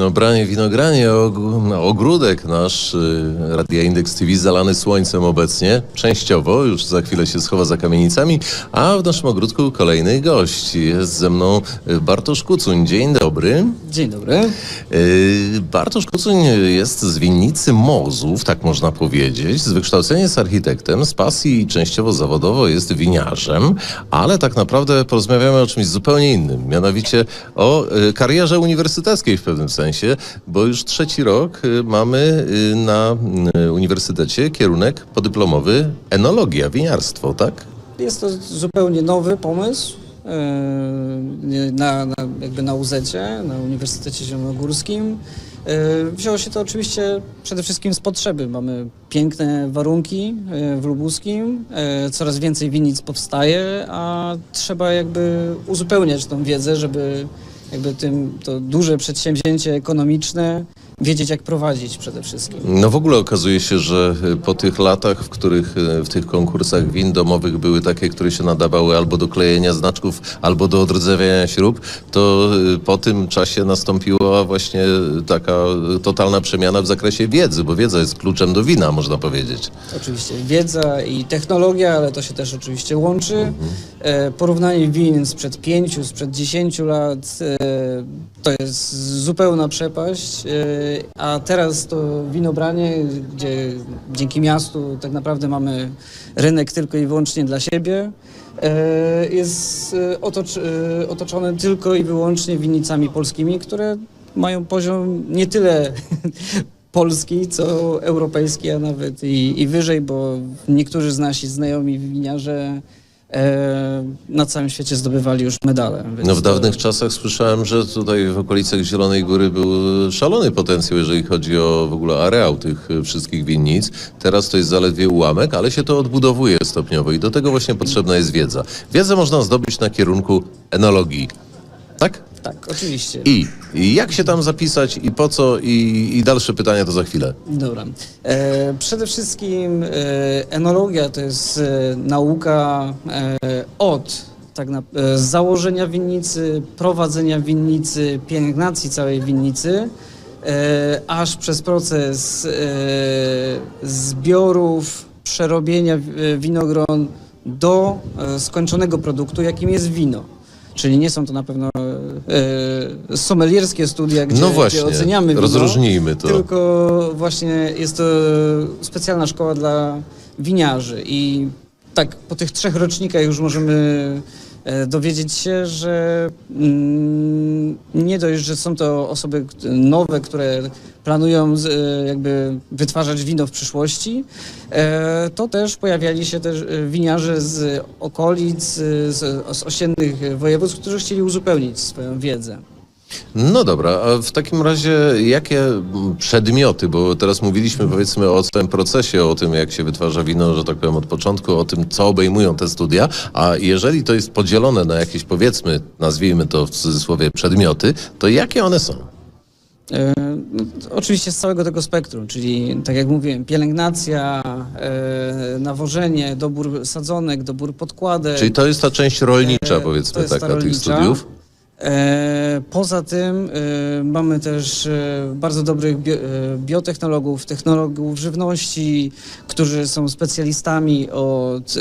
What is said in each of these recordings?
No branie winogranie, og no, ogródek nasz, y, Radia Indeks TV zalany słońcem obecnie, częściowo, już za chwilę się schowa za kamienicami, a w naszym ogródku kolejny gość. Jest ze mną y, Bartosz Kucuń. Dzień dobry. Dzień dobry. Y, Bartosz Kucuń jest z winnicy Mozów, tak można powiedzieć. Z wykształcenia jest architektem, z pasji częściowo zawodowo jest winiarzem, ale tak naprawdę porozmawiamy o czymś zupełnie innym, mianowicie o karierze uniwersyteckiej w pewnym sensie, bo już trzeci rok y, mamy y, na y, uniwersytecie kierunek podyplomowy enologia, winiarstwo, tak? Jest to zupełnie nowy pomysł na, na, jakby na UZ, na Uniwersytecie Zielonogórskim. Wzięło się to oczywiście przede wszystkim z potrzeby. Mamy piękne warunki w Lubuskim, coraz więcej winnic powstaje, a trzeba jakby uzupełniać tą wiedzę, żeby jakby tym, to duże przedsięwzięcie ekonomiczne wiedzieć jak prowadzić przede wszystkim. No w ogóle okazuje się, że y, po tych latach, w których y, w tych konkursach win domowych były takie, które się nadawały albo do klejenia znaczków, albo do odrdzewiania śrub, to y, po tym czasie nastąpiła właśnie taka totalna przemiana w zakresie wiedzy, bo wiedza jest kluczem do wina, można powiedzieć. Oczywiście wiedza i technologia, ale to się też oczywiście łączy. E, porównanie win sprzed pięciu, sprzed dziesięciu lat e, to jest zupełna przepaść, e, a teraz to winobranie, gdzie dzięki miastu tak naprawdę mamy rynek tylko i wyłącznie dla siebie, e, jest e, e, otoczone tylko i wyłącznie winnicami polskimi, które mają poziom nie tyle polski, co europejski, a nawet i, i wyżej, bo niektórzy z nasi znajomi winiarze na całym świecie zdobywali już medale. No w to- dawnych czasach słyszałem, że tutaj w okolicach Zielonej Góry był szalony potencjał, jeżeli chodzi o w ogóle areał tych y, wszystkich winnic. Teraz to jest zaledwie ułamek, ale się to odbudowuje stopniowo i do tego właśnie potrzebna jest wiedza. Wiedzę można zdobyć na kierunku enologii. Tak? Tak, oczywiście. I, I jak się tam zapisać i po co i, i dalsze pytania to za chwilę. Dobra. E, przede wszystkim e, enologia to jest e, nauka e, od tak na, e, założenia winnicy, prowadzenia winnicy, pielęgnacji całej winnicy, e, aż przez proces e, zbiorów, przerobienia e, winogron do e, skończonego produktu, jakim jest wino. Czyli nie są to na pewno sommelierskie studia, gdzie, no właśnie, gdzie oceniamy wino, rozróżnijmy to. tylko właśnie jest to specjalna szkoła dla winiarzy i tak po tych trzech rocznikach już możemy e, dowiedzieć się, że mm, nie dość, że są to osoby nowe, które planują z, e, jakby wytwarzać wino w przyszłości, e, to też pojawiali się też e, winiarze z okolic, z, z osiedlnych województw, którzy chcieli uzupełnić swoją wiedzę. No dobra, a w takim razie jakie przedmioty, bo teraz mówiliśmy powiedzmy o całym procesie, o tym jak się wytwarza wino, że tak powiem od początku, o tym co obejmują te studia, a jeżeli to jest podzielone na jakieś powiedzmy, nazwijmy to w cudzysłowie przedmioty, to jakie one są? E, No, oczywiście z całego tego spektrum, czyli tak jak mówiłem, pielęgnacja, e, nawożenie, dobór sadzonek, dobór podkładek. Czyli to jest ta część rolnicza E, powiedzmy to jest ta taka tych rolnicza. studiów? Poza tym mamy też bardzo dobrych bio, biotechnologów, technologów żywności, którzy są specjalistami od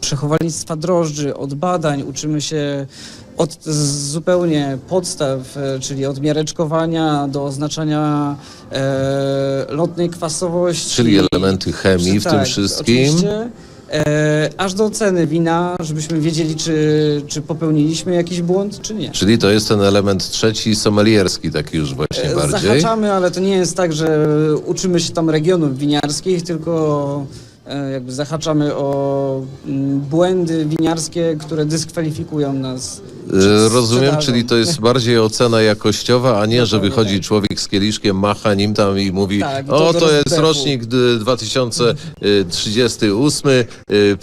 przechowalnictwa drożdży, od badań. Uczymy się od zupełnie podstaw, e, czyli od miareczkowania do oznaczania e, lotnej kwasowości. Czyli elementy chemii w tym Tak, wszystkim. Oczywiście. E, aż do oceny wina, żebyśmy wiedzieli, czy, czy popełniliśmy jakiś błąd, czy nie. Czyli to jest ten element trzeci somelierski taki już właśnie E, bardziej. Zahaczamy, ale to nie jest tak, że uczymy się tam regionów winiarskich, tylko e, jakby zahaczamy o mm, błędy winiarskie, które dyskwalifikują nas. E, Rozumiem, czyli to jest bardziej ocena jakościowa, a nie, że Dokładnie wychodzi tak. człowiek z kieliszkiem, macha nim tam i mówi, Tak, o to jest rocznik d- 2038, y,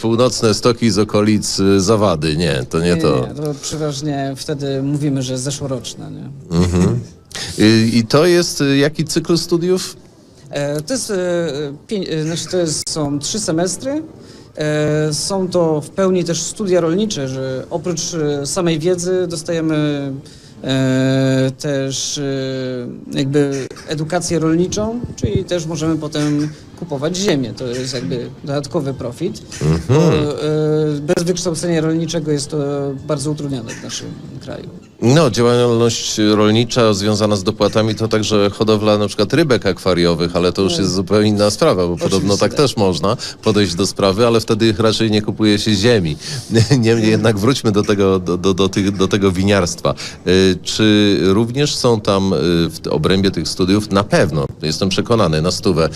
północne stoki z okolic y, Zawady. Nie, to nie to. Nie, to przeważnie wtedy mówimy, że zeszłoroczne. Nie? Y, I to jest y, jaki cykl studiów? E, To, jest, znaczy to jest, są trzy semestry. E, Są to w pełni też studia rolnicze, że oprócz e, samej wiedzy dostajemy e, też jakby edukację rolniczą, czyli też możemy potem kupować ziemię. To jest jakby dodatkowy profit. Bo, e, bez wykształcenia rolniczego jest to bardzo utrudnione w naszym kraju. No, działalność rolnicza związana z dopłatami to także hodowla na przykład rybek akwariowych, ale to już jest zupełnie inna sprawa, bo podobno tak tak. też można podejść do sprawy, ale wtedy raczej nie kupuje się ziemi. Niemniej jednak wróćmy do tego, do, do, do, tych, do tego winiarstwa. Y, Czy również są tam w obrębie tych studiów, na pewno, jestem przekonany, na stówę,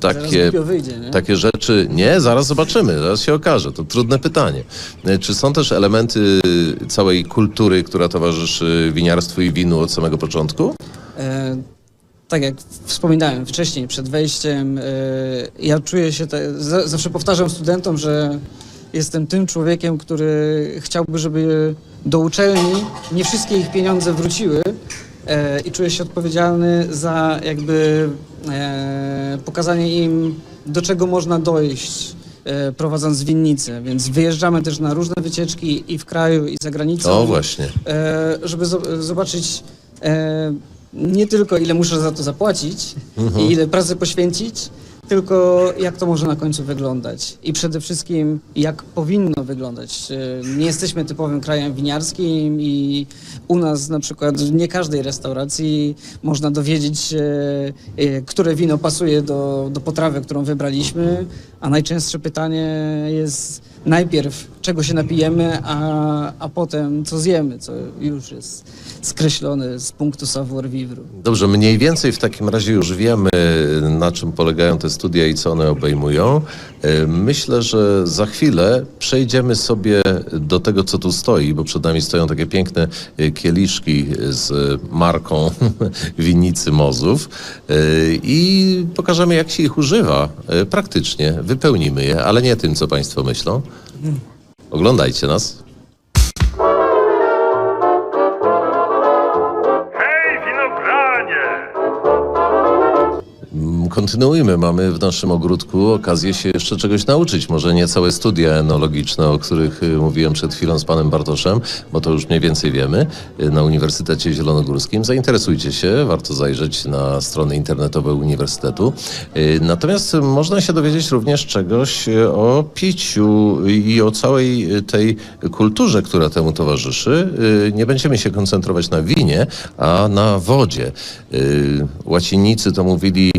takie wyjdzie, takie rzeczy. Nie, zaraz zobaczymy, zaraz się okaże. To trudne pytanie. E, Czy są też elementy całej kultury, która towarzyszy winiarstwu i winu od samego początku? E, tak jak wspominałem wcześniej, przed wejściem, e, ja czuję się, te, za, zawsze powtarzam studentom, że jestem tym człowiekiem, który chciałby, żeby do uczelni nie wszystkie ich pieniądze wróciły e, i czuję się odpowiedzialny za jakby pokazanie im, do czego można dojść. e, Prowadząc winnicę, więc wyjeżdżamy też na różne wycieczki i w kraju, i za granicą O, właśnie. e, żeby zo- zobaczyć e, nie tylko ile muszę za to zapłacić i ile pracy poświęcić, tylko jak to może na końcu wyglądać i przede wszystkim jak powinno wyglądać. Nie jesteśmy typowym krajem winiarskim i u nas na przykład w nie każdej restauracji można dowiedzieć się, e, które wino pasuje do, do potrawy, którą wybraliśmy, a najczęstsze pytanie jest najpierw czego się napijemy, a, a potem co zjemy, co już jest skreślone z punktu savoir vivre. Dobrze, mniej więcej w takim razie już wiemy, na czym polegają te studia i co one obejmują. E, Myślę, że za chwilę przejdziemy sobie do tego, co tu stoi, bo przed nami stoją takie piękne e, kieliszki z marką winnicy Mozów e, i pokażemy, jak się ich używa praktycznie. Wypełnimy je, ale nie tym, co Państwo myślą. Oglądajcie nas. Kontynuujmy. Mamy w naszym ogródku okazję się jeszcze czegoś nauczyć. Może nie całe studia enologiczne, o których y, mówiłem przed chwilą z panem Bartoszem, bo to już mniej więcej wiemy, y, na Uniwersytecie Zielonogórskim. Zainteresujcie się, warto zajrzeć na strony internetowe Uniwersytetu. Y, Natomiast można się dowiedzieć również czegoś o piciu i o całej tej kulturze, która temu towarzyszy. Nie będziemy się koncentrować na winie, a na wodzie. Łacinicy to mówili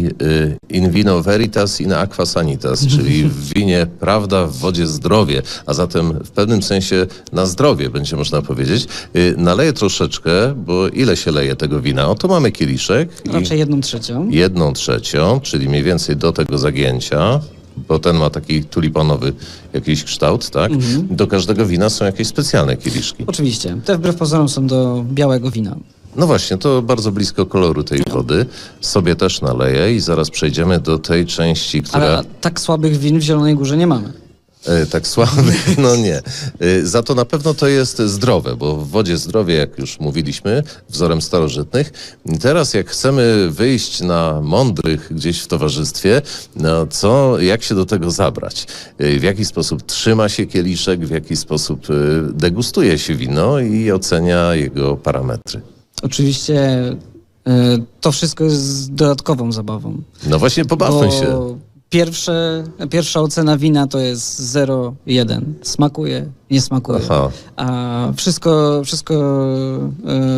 in vino veritas, in aqua sanitas, czyli w winie prawda, w wodzie zdrowie, a zatem w pewnym sensie na zdrowie będzie można powiedzieć. Y, Naleję troszeczkę, bo ile się leje tego wina? Oto mamy kieliszek. Raczej jedną trzecią. jedną trzecią, czyli mniej więcej do tego zagięcia, bo ten ma taki tulipanowy jakiś kształt, tak? Do każdego wina są jakieś specjalne kieliszki. Oczywiście. Te wbrew pozorom są do białego wina. No właśnie, to bardzo blisko koloru tej wody. Sobie też naleję i zaraz przejdziemy do tej części, która... Ale tak słabych win w Zielonej Górze nie mamy. E, Tak słaby, no nie. E, Za to na pewno to jest zdrowe, bo w wodzie zdrowie, jak już mówiliśmy, wzorem starożytnych. Teraz jak chcemy wyjść na mądrych gdzieś w towarzystwie, no co, jak się do tego zabrać? E, W jaki sposób trzyma się kieliszek, w jaki sposób degustuje się wino i ocenia jego parametry. Oczywiście e, to wszystko jest dodatkową zabawą. No właśnie, pobawmy się. Pierwsze, pierwsza ocena wina to jest 0,1. Smakuje, nie smakuje. Aha. A wszystko, wszystko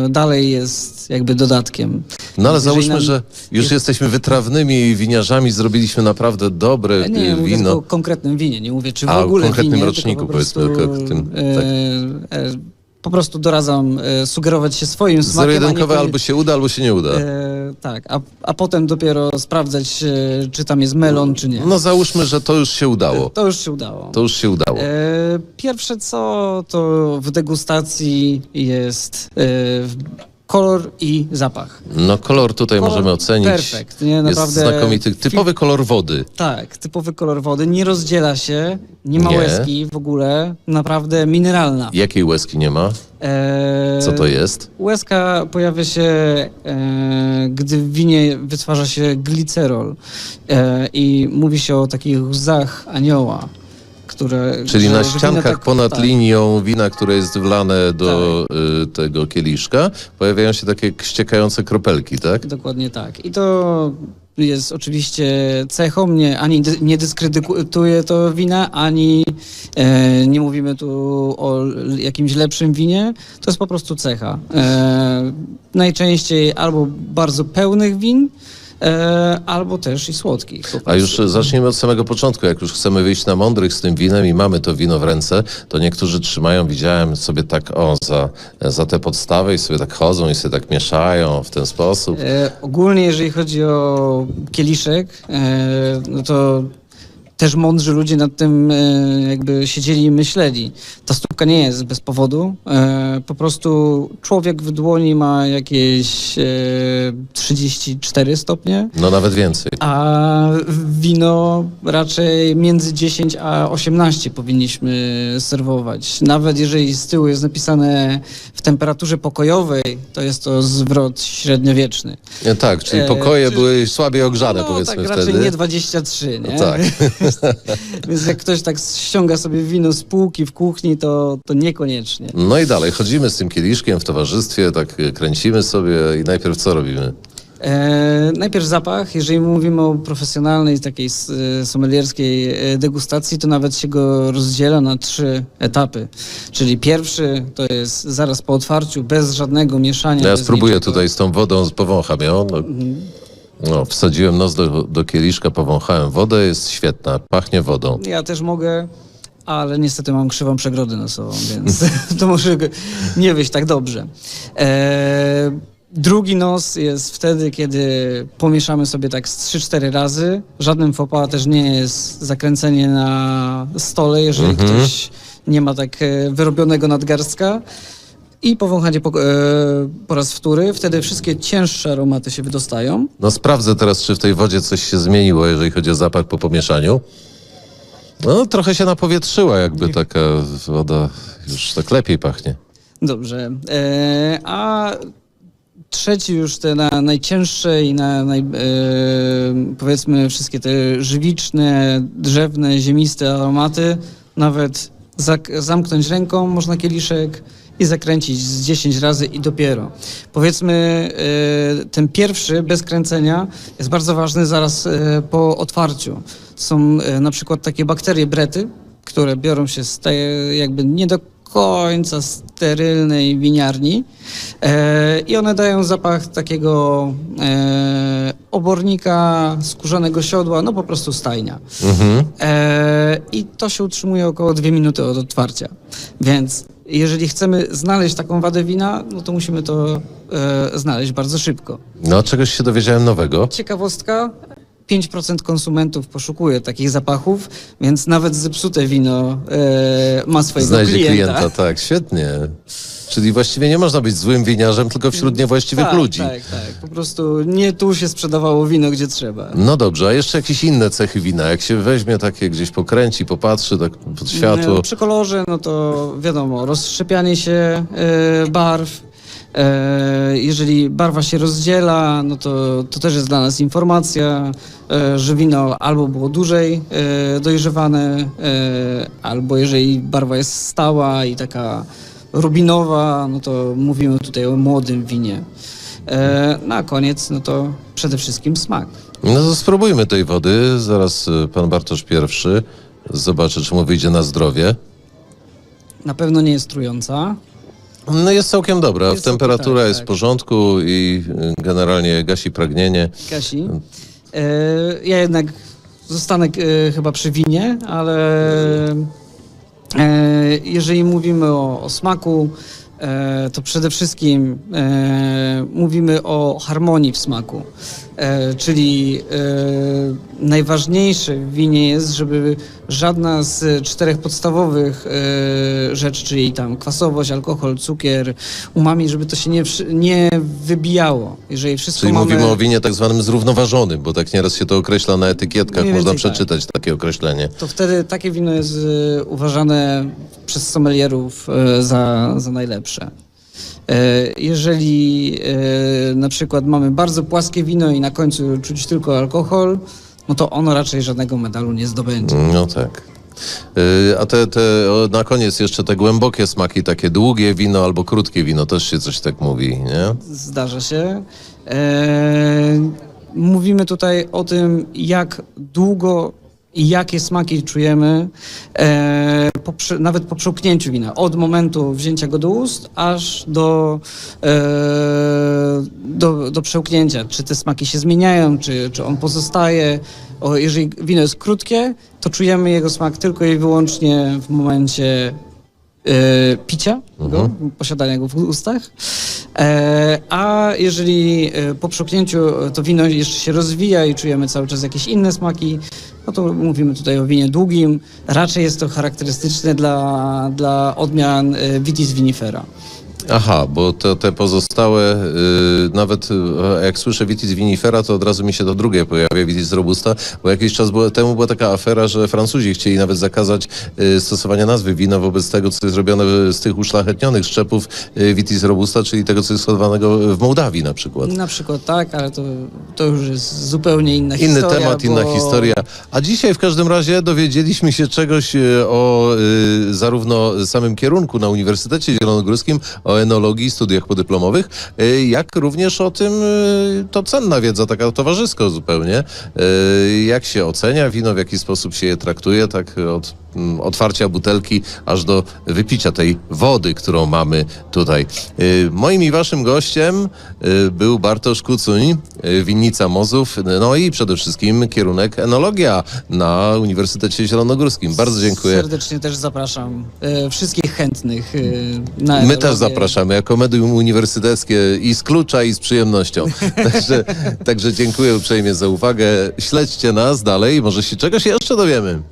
e, dalej jest jakby dodatkiem. No ale Jeżeli załóżmy, nam- że już jesteśmy wytrawnymi winiarzami, zrobiliśmy naprawdę dobre E, Nie, e, mówię wino. tylko o konkretnym winie, nie mówię czy w A, o ogóle konkretnym winie, roczniku, tylko po prostu, powiedzmy, tylko o tym, e, tak. e, po prostu doradzam e, sugerować się swoim smakiem, Zero-jedynkowe albo się uda, albo się nie uda. e, tak, a, a potem dopiero sprawdzać, e, czy tam jest melon, czy nie. No załóżmy, że to już się udało. To już się udało. To już się udało. E, pierwsze co, to w degustacji jest e, w- kolor i zapach. No kolor tutaj kolor możemy ocenić. perfekt, nie? Jest Naprawdę znakomity. Typowy kolor wody. Tak, typowy kolor wody, nie rozdziela się, nie ma Nie. łezki w ogóle, naprawdę mineralna. Jakiej łezki nie ma? E, Co to jest? Łezka pojawia się, e, gdy w winie wytwarza się glicerol e, i mówi się o takich łzach anioła, które... Czyli że na ściankach tak- ponad tak. linią wina, które jest wlane do y, tego kieliszka, pojawiają się takie ściekające kropelki, tak? Dokładnie tak. I to jest oczywiście cechą, nie, ani dy, nie dyskredytuje to wina, ani e, nie mówimy tu o jakimś lepszym winie. To jest po prostu cecha. E, najczęściej albo bardzo pełnych win, e, albo też i słodkich. A już zacznijmy od samego początku. Jak już chcemy wyjść na mądrych z tym winem i mamy to wino w ręce, to niektórzy trzymają, widziałem sobie tak o, za, za te podstawy i sobie tak chodzą i sobie tak mieszają w ten sposób. E, ogólnie, jeżeli chodzi o kieliszek, e, no to też mądrzy ludzie nad tym e, jakby siedzieli i myśleli. Ta stópka nie jest bez powodu. E, po prostu człowiek w dłoni ma jakieś e, 34 stopnie, No nawet więcej. a wino raczej między 10 a 18 powinniśmy serwować. Nawet jeżeli z tyłu jest napisane w temperaturze pokojowej, to jest to zwrot średniowieczny. Nie, tak, czyli E, pokoje czy- były słabiej ogrzane, no, powiedzmy tak wtedy. raczej nie 23, nie? No tak. Więc jak ktoś tak ściąga sobie wino z półki w kuchni, to, to niekoniecznie. No i dalej, chodzimy z tym kieliszkiem w towarzystwie, tak kręcimy sobie i najpierw co robimy? E, najpierw zapach. Jeżeli mówimy o profesjonalnej, takiej e, sommelierskiej e, degustacji, to nawet się go rozdziela na trzy etapy. Czyli pierwszy to jest zaraz po otwarciu, bez żadnego mieszania. No ja spróbuję niczego. tutaj z tą wodą, powącham ją. No, no, wsadziłem nos do, do kieliszka, powąchałem wodę, jest świetna, pachnie wodą. Ja też mogę, ale niestety mam krzywą przegrodę nosową, więc to może nie wyjść tak dobrze. E, drugi nos jest wtedy, kiedy pomieszamy sobie tak z 3-4 razy. Żadnym fopa też nie jest zakręcenie na stole, jeżeli ktoś nie ma tak e, wyrobionego nadgarstka. I powąchanie po, e, po raz wtóry. Wtedy wszystkie cięższe aromaty się wydostają. No sprawdzę teraz, czy w tej wodzie coś się zmieniło, jeżeli chodzi o zapach po pomieszaniu. No trochę się napowietrzyła, jakby taka woda już tak lepiej pachnie. Dobrze. E, a trzeci już te na, najcięższe i na, naj, e, powiedzmy wszystkie te żywiczne, drzewne, ziemiste aromaty, nawet zamknąć ręką można kieliszek i zakręcić z 10 razy i dopiero. Powiedzmy, e, ten pierwszy bez kręcenia jest bardzo ważny zaraz e, po otwarciu. Są e, na przykład takie bakterie brety, które biorą się z tej jakby nie do końca sterylnej winiarni e, i one dają zapach takiego e, obornika, skórzanego siodła, no po prostu stajnia. Mhm. E, I to się utrzymuje około dwie minuty od otwarcia. Więc jeżeli chcemy znaleźć taką wadę wina, no to musimy to e, znaleźć bardzo szybko. No czegoś się dowiedziałem nowego. Ciekawostka. 5% konsumentów poszukuje takich zapachów, więc nawet zepsute wino e, ma swojego Znajdzie klienta. klienta, tak, świetnie. Czyli właściwie nie można być złym winiarzem, tylko wśród niewłaściwych tak, ludzi. Tak, tak. Po prostu nie tu się sprzedawało wino, gdzie trzeba. No dobrze, a jeszcze jakieś inne cechy wina? Jak się weźmie takie gdzieś pokręci, popatrzy tak pod światło. E, Przy kolorze, no to wiadomo, rozszczepianie się e, barw. E, jeżeli barwa się rozdziela, no to, to też jest dla nas informacja, że wino albo było dłużej dojrzewane, albo jeżeli barwa jest stała i taka rubinowa, no to mówimy tutaj o młodym winie. E, na koniec, no to przede wszystkim smak. No to spróbujmy tej wody. Zaraz y, pan Bartosz pierwszy zobaczy, czy mu wyjdzie na zdrowie. Na pewno nie jest trująca. No jest całkiem dobra. Jest Temperatura tak, jest w tak. porządku i y, generalnie gasi pragnienie. Kasi. E, ja jednak zostanę e, chyba przy winie, ale e, jeżeli mówimy o, o smaku, e, to przede wszystkim e, mówimy o harmonii w smaku. E, czyli e, najważniejsze w winie jest, żeby żadna z czterech podstawowych e, rzeczy, czyli tam kwasowość, alkohol, cukier, umami, żeby to się nie, nie wybijało. Jeżeli wszystko Czyli mamy... mówimy o winie tak zwanym zrównoważonym, bo tak nieraz się to określa na etykietkach, Mniej można tak. przeczytać takie określenie. to wtedy takie wino jest uważane przez sommelierów za, za najlepsze. E, jeżeli e, na przykład mamy bardzo płaskie wino i na końcu czuć tylko alkohol, no to ono raczej żadnego medalu nie zdobędzie. No tak. Y, A te, te, na koniec jeszcze te głębokie smaki, takie długie wino albo krótkie wino, też się coś tak mówi, nie? Zdarza się. E, mówimy tutaj o tym, jak długo i jakie smaki czujemy, e, po, nawet po przełknięciu wina. Od momentu wzięcia go do ust, aż do, e, do, do przełknięcia. Czy te smaki się zmieniają, czy, czy on pozostaje. O, jeżeli wino jest krótkie, to czujemy jego smak tylko i wyłącznie w momencie e, picia go, posiadania go w ustach. E, a jeżeli e, po przełknięciu to wino jeszcze się rozwija i czujemy cały czas jakieś inne smaki, no to mówimy tutaj o winie długim. Raczej jest to charakterystyczne dla, dla odmian e, Vitis vinifera. Aha, bo te, te pozostałe, y, nawet y, jak słyszę Vitis vinifera, to od razu mi się to drugie pojawia, Vitis robusta, bo jakiś czas było, temu była taka afera, że Francuzi chcieli nawet zakazać y, stosowania nazwy wina wobec tego, co jest zrobione z tych uszlachetnionych szczepów y, Vitis robusta, czyli tego, co jest hodowanego w Mołdawii na przykład. Na przykład tak, ale to, to już jest zupełnie inna Inny historia. temat, inna bo- historia. A dzisiaj w każdym razie dowiedzieliśmy się czegoś e, o e, zarówno samym kierunku na Uniwersytecie Zielonogórskim, o enologii, studiach podyplomowych, e, jak również o tym, e, to cenna wiedza, taka towarzysko zupełnie, e, jak się ocenia wino, w jaki sposób się je traktuje, tak od otwarcia butelki aż do wypicia tej wody, którą mamy tutaj. E, Moim i waszym gościem e, był Bartosz Kucuń, e, winnica Mozów, no i przede wszystkim kierunek enologia na Uniwersytecie Zielonogórskim. Bardzo dziękuję. Serdecznie też zapraszam wszystkich chętnych na My enologię. też zapraszamy jako medium uniwersyteckie i z klucza i z przyjemnością. Także, także dziękuję uprzejmie za uwagę. Śledźcie nas dalej, może się czegoś jeszcze dowiemy.